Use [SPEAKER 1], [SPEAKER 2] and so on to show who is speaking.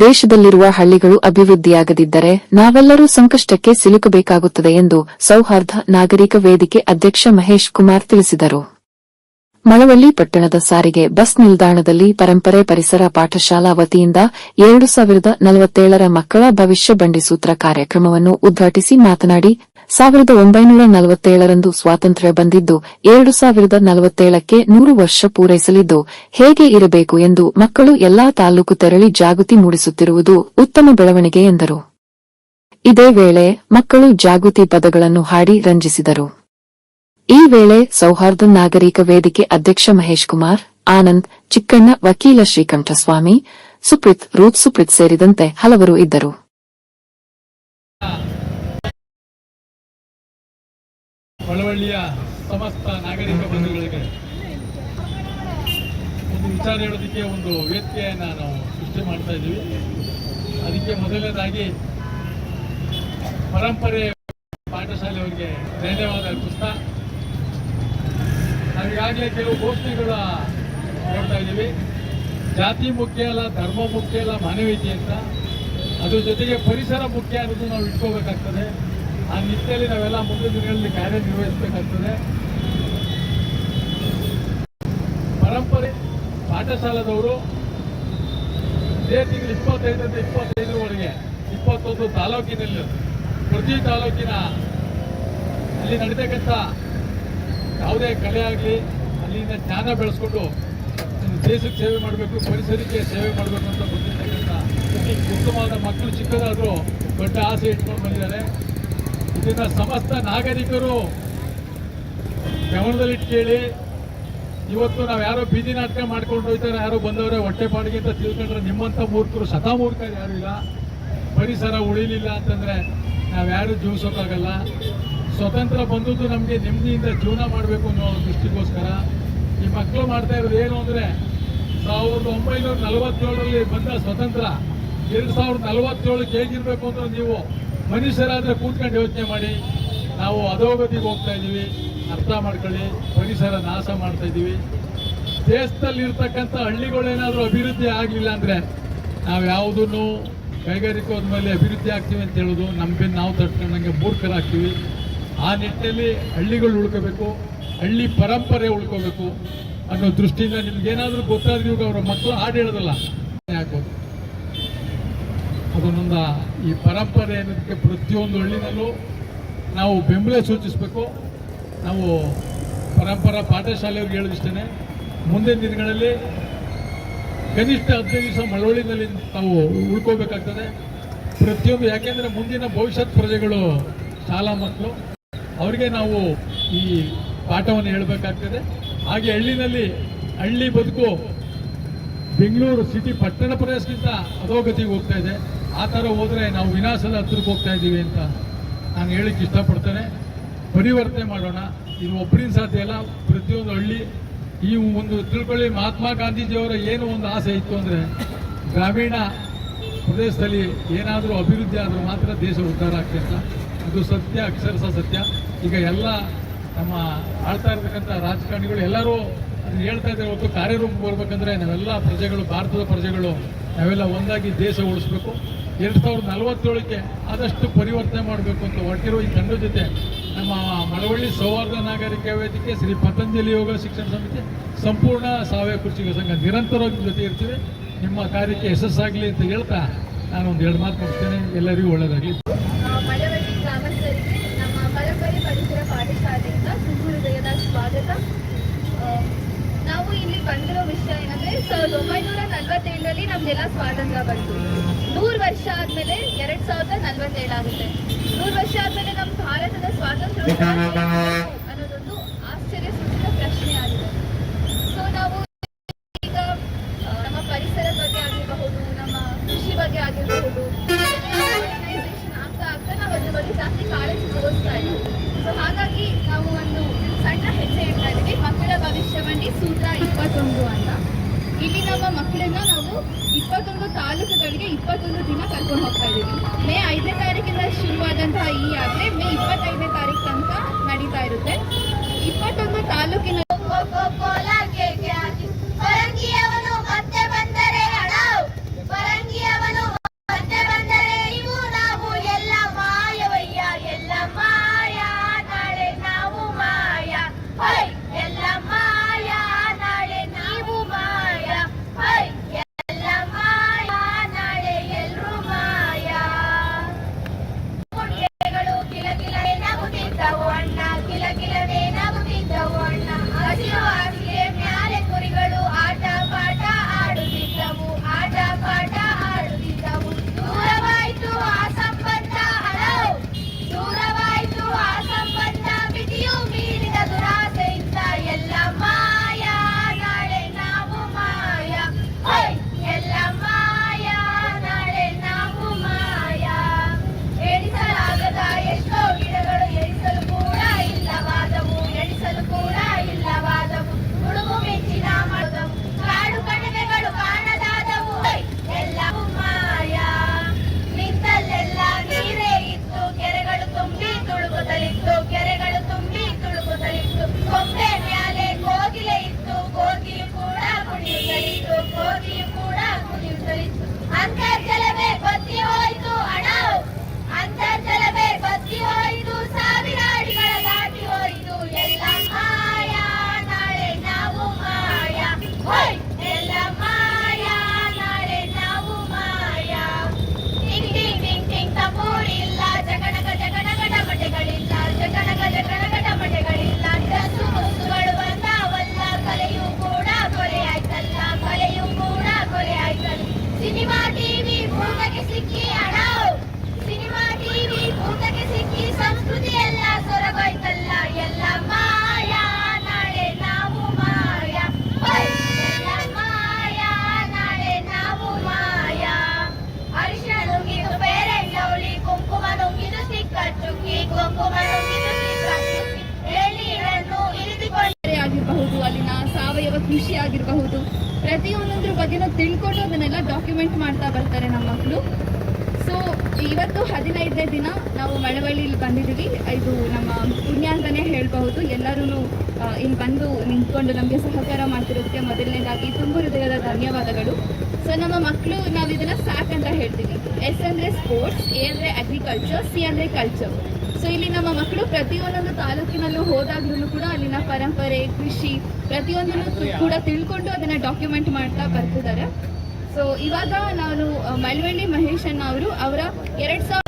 [SPEAKER 1] ದೇಶದಲ್ಲಿರುವ ಹಳ್ಳಿಗಳು ಅಭಿವೃದ್ಧಿಯಾಗದಿದ್ದರೆ ನಾವೆಲ್ಲರೂ ಸಂಕಷ್ಟಕ್ಕೆ ಸಿಲುಕಬೇಕಾಗುತ್ತದೆ ಎಂದು ಸೌಹಾರ್ದ ನಾಗರಿಕ ವೇದಿಕೆ ಅಧ್ಯಕ್ಷ ಮಹೇಶ್ ಕುಮಾರ್ ತಿಳಿಸಿದರು. ಮಳವಳ್ಳಿ ಪಟ್ಟಣದ ಸಾರಿಗೆ ಬಸ್ ನಿಲ್ದಾಣದಲ್ಲಿ ಪರಂಪರೆ ಪರಿಸರ ಪಾಠಶಾಲಾ ವತಿಯಿಂದ ಎರಡು ಸಾವಿರದ ನಲವತ್ತೇಳರ ಮಕ್ಕಳ ಭವಿಷ್ಯ ಬಂಡಿಸೂತ್ರ ಕಾರ್ಯಕ್ರಮವನ್ನು ಉದ್ಘಾಟಿಸಿ ಮಾತನಾಡಿ ಸಾವಿರದ ಒಂಬೈನೂರ ನಲವತ್ತೇಳರಂದು ಸ್ವಾತಂತ್ರ್ಯ ಬಂದಿದ್ದು, ಎರಡು ಸಾವಿರದ ನಲವತ್ತೇಳಕ್ಕೆ ನೂರು ವರ್ಷ ಪೂರೈಸಲಿದ್ದು, ಹೇಗೆ ಇರಬೇಕು ಎಂದು ಮಕ್ಕಳು ಎಲ್ಲಾ ತಾಲೂಕು ತೆರಳಿ ಜಾಗೃತಿ ಮೂಡಿಸುತ್ತಿರುವುದು ಉತ್ತಮ ಬೆಳವಣಿಗೆ ಎಂದರು. ಇದೇ ವೇಳೆ ಮಕ್ಕಳು ಜಾಗೃತಿ ಪದಗಳನ್ನು ಹಾಡಿ ರಂಜಿಸಿದರು. ಈ ವೇಳೆ ಸೌಹಾರ್ದ ನಾಗರಿಕ ವೇದಿಕೆ ಅಧ್ಯಕ್ಷ ಮಹೇಶ್ ಕುಮಾರ್, ಆನಂದ್, ಚಿಕ್ಕಣ್ಣ ವಕೀಲ ಶ್ರೀಕಂಠಸ್ವಾಮಿ, ಸುಪ್ರಿತ್, ರೂಪ್ ಸುಪ್ರಿತ್ ಸೇರಿದಂತೆ ಹಲವರು ಇದ್ದರು.
[SPEAKER 2] ಮಳವಳ್ಳಿಯ ಸಮಸ್ತ ನಾಗರಿಕ ಬಂಧುಗಳಿಗೆ ಒಂದು ವಿಚಾರ ಹೇಳೋದಕ್ಕೆ ಒಂದು ವೇದಿಕೆಯನ್ನು ನಾವು ಸೃಷ್ಟಿ ಮಾಡ್ತಾ ಇದ್ದೀವಿ. ಅದಕ್ಕೆ ಮೊದಲನೇದಾಗಿ ಪರಂಪರೆ ಪಾಠಶಾಲೆಯವರಿಗೆ ಧನ್ಯವಾದ ಅರ್ಪಿಸ್ತಾ ನಾವೀಗಾಗಲೇ ಕೆಲವು ಘೋಷಣೆಗಳ ನೋಡ್ತಾ ಇದ್ದೀವಿ. ಜಾತಿ ಮುಖ್ಯ ಅಲ್ಲ, ಧರ್ಮ ಮುಖ್ಯ ಅಲ್ಲ, ಮಾನವೀಯತೆ ಅಂತ. ಅದ್ರ ಜೊತೆಗೆ ಪರಿಸರ ಮುಖ್ಯ ಅನ್ನೋದು ನಾವು ಇಟ್ಕೋಬೇಕಾಗ್ತದೆ. ಆ ನಿಟ್ಟಿನಲ್ಲಿ ನಾವೆಲ್ಲ ಮುಂದಿನ ದಿನಗಳಲ್ಲಿ ಕಾರ್ಯನಿರ್ವಹಿಸಬೇಕಾಗ್ತದೆ. ಪರಂಪರೆ ಪಾಠಶಾಲಾದವರು ಇದೇ ತಿಂಗಳು ಇಪ್ಪತ್ತೈದರಿಂದ ಇಪ್ಪತ್ತೈದರವರೆಗೆ ಇಪ್ಪತ್ತೊಂದು ತಾಲೂಕಿನಲ್ಲಿ, ಪ್ರತಿ ತಾಲೂಕಿನ ಅಲ್ಲಿ ನಡೀತಕ್ಕಂಥ ಯಾವುದೇ ಕಲೆ ಆಗಲಿ ಅಲ್ಲಿಂದ ಜ್ಞಾನ ಬೆಳೆಸ್ಕೊಂಡು ದೇಶಕ್ಕೆ ಸೇವೆ ಮಾಡಬೇಕು, ಪರಿಸರಕ್ಕೆ ಸೇವೆ ಮಾಡಬೇಕು ಅಂತ ಬಂದಿರ್ತಕ್ಕಂಥ ಉತ್ತಮವಾದ ಮಕ್ಕಳು ಚಿಕ್ಕದಾದರೂ ದೊಡ್ಡ ಆಸೆ ಇಟ್ಕೊಂಡು ಬಂದಿದ್ದಾರೆ. ಇದನ್ನ ಸಮಸ್ತ ನಾಗರಿಕರು ಗಮನದಲ್ಲಿಟ್ಟು ಕೇಳಿ ಇವತ್ತು ನಾವು ಯಾರೋ ಬೀದಿ ನಾಟಕ ಮಾಡ್ಕೊಂಡು ಹೋಗ್ತಾರೆ, ಯಾರೋ ಬಂದವರೇ, ಹೊಟ್ಟೆ ಪಾಡಿಗೆ ಅಂತ ತಿಳ್ಕೊಂಡ್ರೆ ನಿಮ್ಮಂಥ ಮೂರ್ಖರು ಶತಾಮೂರ್ಖರು ಯಾರು ಇಲ್ಲ. ಪರಿಸರ ಉಳಿಲಿಲ್ಲ ಅಂತಂದ್ರೆ ನಾವ್ಯಾರು ಜೀವಿಸೋಕ್ಕಾಗಲ್ಲ ಸ್ವತಂತ್ರ ಬಂದದ್ದು ನಮಗೆ ನೆಮ್ಮದಿಯಿಂದ ಜೀವನ ಮಾಡಬೇಕು ಅನ್ನೋ ದೃಷ್ಟಿಗೋಸ್ಕರ ಈ ಮಕ್ಕಳು ಮಾಡ್ತಾ ಇರೋದು ಏನು ಅಂದರೆ ಸಾವಿರದ ಒಂಬೈನೂರ ನಲವತ್ತೇಳರಲ್ಲಿ ಬಂದ ಸ್ವತಂತ್ರ, ಎರಡು ಸಾವಿರದ ನಲವತ್ತೇಳಕ್ಕೆ ಹೇಗಿರ್ಬೇಕು ಅಂತ ನೀವು ಮನುಷ್ಯರಾದ್ರೆ ಕೂತ್ಕೊಂಡು ಯೋಚನೆ ಮಾಡಿ, ನಾವು ಅಧೋಗತಿಗೆ ಹೋಗ್ತಾ ಇದ್ದೀವಿ, ಅರ್ಥ ಮಾಡ್ಕೊಳ್ಳಿ, ಪರಿಸರ ನಾಶ ಮಾಡ್ತಾ ಇದ್ದೀವಿ. ದೇಶದಲ್ಲಿ ಇರ್ತಕ್ಕಂಥ ಹಳ್ಳಿಗಳೇನಾದರೂ ಅಭಿವೃದ್ಧಿ ಆಗಲಿಲ್ಲ ಅಂದರೆ ನಾವು ಯಾವುದನ್ನು ಕೈಗಾರಿಕೋದ ಮೇಲೆ ಅಭಿವೃದ್ಧಿ ಆಗ್ತೀವಿ ಅಂತ ಹೇಳೋದು ಬೆನ್ನು ನಾವು ತಟ್ಕೊಂಡಂಗೆ ಮೂರ್ಖರಾಗ್ತೀವಿ. ಆ ನಿಟ್ಟಿನಲ್ಲಿ ಹಳ್ಳಿಗಳು ಉಳ್ಕೋಬೇಕು, ಹಳ್ಳಿ ಪರಂಪರೆ ಉಳ್ಕೋಬೇಕು ಅನ್ನೋ ದೃಷ್ಟಿಯಿಂದ ನಿಮ್ಗೇನಾದರೂ ಗೊತ್ತಾದ್ರೆ ಇವಾಗ ಅವರ ಮಕ್ಕಳು ಹಾಡು ಹೇಳೋದಲ್ಲ. ಹಾಕೋದು ನನ್ನ ಈ ಪರಂಪರೆ ಅನ್ನೋದಕ್ಕೆ ಪ್ರತಿಯೊಂದು ಹಳ್ಳಿನಲ್ಲೂ ನಾವು ಬೆಂಬಲ ಸೂಚಿಸಬೇಕು. ನಾವು ಪರಂಪರಾ ಪಾಠಶಾಲೆಯವ್ರಿಗೆ ಹೇಳೋದಿಷ್ಟೇ ಮುಂದಿನ ದಿನಗಳಲ್ಲಿ ಕನಿಷ್ಠ ಹದಿನೈದು ದಿವಸ ಮಳವಳ್ಳಿನಲ್ಲಿ ನಾವು ಉಳ್ಕೋಬೇಕಾಗ್ತದೆ. ಪ್ರತಿಯೊಂದು, ಯಾಕೆಂದರೆ ಮುಂದಿನ ಭವಿಷ್ಯತ್ ಪ್ರಜೆಗಳು ಶಾಲಾ ಮಕ್ಕಳು, ಅವರಿಗೆ ನಾವು ಈ ಪಾಠವನ್ನು ಹೇಳಬೇಕಾಗ್ತದೆ. ಹಾಗೆ ಹಳ್ಳಿನಲ್ಲಿ ಹಳ್ಳಿ ಬದುಕು ಬೆಂಗಳೂರು ಸಿಟಿ ಪಟ್ಟಣ ಪ್ರದೇಶಕ್ಕಿಂತ ಅಧೋಗತಿಗೆ ಹೋಗ್ತಾ ಇದೆ. ಆ ಥರ ಹೋದರೆ ನಾವು ವಿನಾಶದ ಹತ್ತಿರಕ್ಕೆ ಹೋಗ್ತಾ ಇದ್ದೀವಿ ಅಂತ ನಾನು ಹೇಳಕ್ಕೆ ಇಷ್ಟಪಡ್ತೇನೆ. ಪರಿವರ್ತನೆ ಮಾಡೋಣ. ಇದು ಒಬ್ಬರಿನ ಸಾಧ್ಯ ಇಲ್ಲ ಪ್ರತಿಯೊಂದು ಹಳ್ಳಿ, ಈ ಒಂದು ತಿಳ್ಕೊಳ್ಳಿ, ಮಹಾತ್ಮ ಗಾಂಧೀಜಿಯವರ ಏನು ಒಂದು ಆಸೆ ಇತ್ತು ಅಂದರೆ ಗ್ರಾಮೀಣ ಪ್ರದೇಶದಲ್ಲಿ ಏನಾದರೂ ಅಭಿವೃದ್ಧಿ ಆದರೂ ಮಾತ್ರ ದೇಶ ಉದ್ಧಾರ ಆಗ್ತಾ ಅಂತ. ಅದು ಸತ್ಯ ಅಕ್ಷರಸ ಸತ್ಯ. ಈಗ ಎಲ್ಲ ನಮ್ಮ ಆಳ್ತಾ ಇರ್ತಕ್ಕಂಥ ರಾಜಕಾರಣಿಗಳು ಎಲ್ಲರೂ ಅದನ್ನು ಹೇಳ್ತಾ ಇದ್ದಾರೆ. ಒಟ್ಟು ಕಾರ್ಯರೂಪಕ್ಕೆ ಬರ್ಬೇಕಂದ್ರೆ ನಾವೆಲ್ಲ ಪ್ರಜೆಗಳು, ಭಾರತದ ಪ್ರಜೆಗಳು, ನಾವೆಲ್ಲ ಒಂದಾಗಿ ದೇಶ ಉಳಿಸ್ಬೇಕು. ಎರಡು ಸಾವಿರದ ನಲವತ್ತೇಳಕ್ಕೆ ಆದಷ್ಟು ಪರಿವರ್ತನೆ ಮಾಡಬೇಕು ಅಂತ ಹೊರಟಿರುವ ಈ ತಂಡ ಜೊತೆ ನಮ್ಮ ಮಳವಳ್ಳಿ ಸೌಹಾರ್ದ ನಾಗರಿಕ ವೇದಿಕೆ ಶ್ರೀ ಪತಂಜಲಿ ಯೋಗ ಶಿಕ್ಷಣ ಸಮಿತಿ ಸಂಪೂರ್ಣ ಸಾವಯವ ಕೃಷಿಕ ಸಂಘ ನಿರಂತರವಾಗಿ ಜೊತೆ ಇರ್ತೀವಿ. ನಿಮ್ಮ ಕಾರ್ಯಕ್ಕೆ ಯಶಸ್ಸಾಗಲಿ ಅಂತ ಹೇಳ್ತಾ ನಾನು ಒಂದು ಎರಡು ಮಾತು ಕೊಡ್ತೇನೆ ಎಲ್ಲರಿಗೂ ಒಳ್ಳೆಯದಾಗಲಿ.
[SPEAKER 3] ನಾವು ಇಲ್ಲಿ ಬಂದಿರೋ ವಿಷಯ ಏನಂದ್ರೆ ಸಾವಿರದ ಒಂಬೈನೂರ ನಲವತ್ತೇಳರಲ್ಲಿ ನಮ್ದೆಲ್ಲ ಸ್ವಾತಂತ್ರ್ಯ ಬಂತು. ನೂರು ವರ್ಷ ಆದ್ಮೇಲೆ ಎರಡ್ ಸಾವಿರದ ನಲ್ವತ್ತೇಳಾಗುತ್ತೆ. ನೂರು ವರ್ಷ ಆದ್ಮೇಲೆ ನಮ್ ಭಾರತದ ಸ್ವಾತಂತ್ರ್ಯ ಅನ್ನೋದೊಂದು ಆಶ್ಚರ್ಯ ಸೂಚಕ ಪ್ರಶ್ನೆ ಆಗಿದೆ ಸೊ ನಾವು ಈಗ ಆ, ನಮ್ಮ ಪರಿಸರ ಬಗ್ಗೆ ಆಗಿರಬಹುದು ನಮ್ಮ ಕೃಷಿ ಬಗ್ಗೆ ಆಗಿರಬಹುದು modernization ಆಗ್ತಾ ಆಗ್ತಾ ನಾವು ಅದ್ರ ಬಗ್ಗೆ ಜಾಸ್ತಿ ಕಾಳಜಿ ತೋರಿಸ್ತಾ ಇದ್ದೀವಿ ಸೊ ಹಾಗಾಗಿ ನಾವು ಒಂದು ಸಣ್ಣ ಹೆಜ್ಜೆ ಇಡ್ತಾ ಇದ್ದೀವಿ ಮಕ್ಕಳ ಭವಿಷ್ಯವಾಣಿ ಸೂತ್ರ ಇಪ್ಪತ್ತೊಂದು ಅಂತ ಇಲ್ಲಿ ನಮ್ಮ ಮಕ್ಕಳನ್ನ ನಾವು ಇಪ್ಪತ್ತೊಂದು ತಾಲೂಕುಗಳಿಗೆ ಇಪ್ಪತ್ತೊಂದು ದಿನ ಕರ್ಕೊಂಡು ಹೋಗ್ತಾ ಇದ್ದೀವಿ. ಮೇ ಐದನೇ ತಾರೀಕಿಂದ ಶುರುವಾದಂತಹ ಈ ಯಾತ್ರೆ ಮೇ ಇಪ್ಪತ್ತೈದನೇ ತಾರೀಕು ತನಕ ನಡೀತಾ ಇರುತ್ತೆ. ಇಪ್ಪತ್ತೊಂದು ತಾಲೂಕಿನ
[SPEAKER 4] ಭೂತಕ್ಕೆ ಸಿಕ್ಕಿ ಹಣ ಸಿನಿಮಾ
[SPEAKER 5] ಟಿವಿ ಭೂತಕ್ಕೆ ಸಿಕ್ಕಿ ಸಂಸ್ಕೃತಿ ಎಲ್ಲ ಸೊರಗೋಯ್ತಲ್ಲ. ಎಲ್ಲ ಮಾಯ, ನಾಳೆ ನಾವು ಮಾಯ. ಎಲ್ಲ ಮಾಯ, ನಾಳೆ ನಾವು ಮಾಯ. ಅರಿಶಿನ ನುಂಗಿದು ಬೇರೆ, ಡೌಲಿ ಕುಂಕುಮ ನುಂಗಿದು ಸಿಕ್ಕ ಚುಕ್ಕಿ. ಕುಂಕುಮ ನುಂಗಿದು ಸಿಕ್ಕ ಚುಕ್ಕಿ. ಎಳ್ನೀರನ್ನು ಇರಿದುಕೊಂಡರೆ
[SPEAKER 3] ಆಗಿರಬಹುದು, ಅಲ್ಲಿನ ಸಾವಯವ ಕೃಷಿ ಆಗಿರಬಹುದು. ಪ್ರತಿಯೊಂದು ತಿಳ್ಕೊಂಡು ಅದನ್ನೆಲ್ಲ ಡಾಕ್ಯುಮೆಂಟ್ ಮಾಡ್ತಾ ಬರ್ತಾರೆ ನಮ್ಮ ಮಕ್ಕಳು ಸೊ ಇವತ್ತು ಹದಿನೈದನೇ ದಿನ ನಾವು ಮಳವಳ್ಳಿಲಿ ಬಂದಿದ್ದೀವಿ. ಇದು ನಮ್ಮ ಪುಣ್ಯ ಅಂತಲೇ ಹೇಳ್ಬಹುದು ಎಲ್ಲರೂ ಇಲ್ಲಿ ಬಂದು ನಿಂತ್ಕೊಂಡು ನಮಗೆ ಸಹಕಾರ ಮಾಡ್ತಿರೋದಕ್ಕೆ ಮೊದಲನೇದಾಗಿ ತುಂಬ ಹೃದಯದ ಧನ್ಯವಾದಗಳು. ಸೊ ನಮ್ಮ ಮಕ್ಕಳು ನಾವು ಇದನ್ನು ಸ್ಯಾಕ್ ಅಂತ ಹೇಳ್ತೀವಿ. ಎಸ್ ಅಂದರೆ ಸ್ಪೋರ್ಟ್ಸ್ ಎ ಅಂದರೆ ಅಗ್ರಿಕಲ್ಚರ್ ಸಿ ಅಂದರೆ ಕಲ್ಚರ್ ಸೊ ಇಲ್ಲಿ ನಮ್ಮ ಮಕ್ಕಳು ಪ್ರತಿಯೊಂದೊಂದು ತಾಲೂಕಿನಲ್ಲೂ ಹೋದಾಗ್ಲೂ ಕೂಡ ಅಲ್ಲಿನ ಪರಂಪರೆ, ಕೃಷಿ ಪ್ರತಿಯೊಂದನ್ನು ಕೂಡ ತಿಳ್ಕೊಂಡು ಅದನ್ನ ಡಾಕ್ಯುಮೆಂಟ್ ಮಾಡ್ತಾ ಬರ್ತಿದ್ದಾರೆ. ಸೊ ಇವಾಗ ನಾನು ಮಳವಳ್ಳಿ ಮಹೇಶ್ ಅವರು ಅವರ ಎರಡ್ ಸಾವಿರ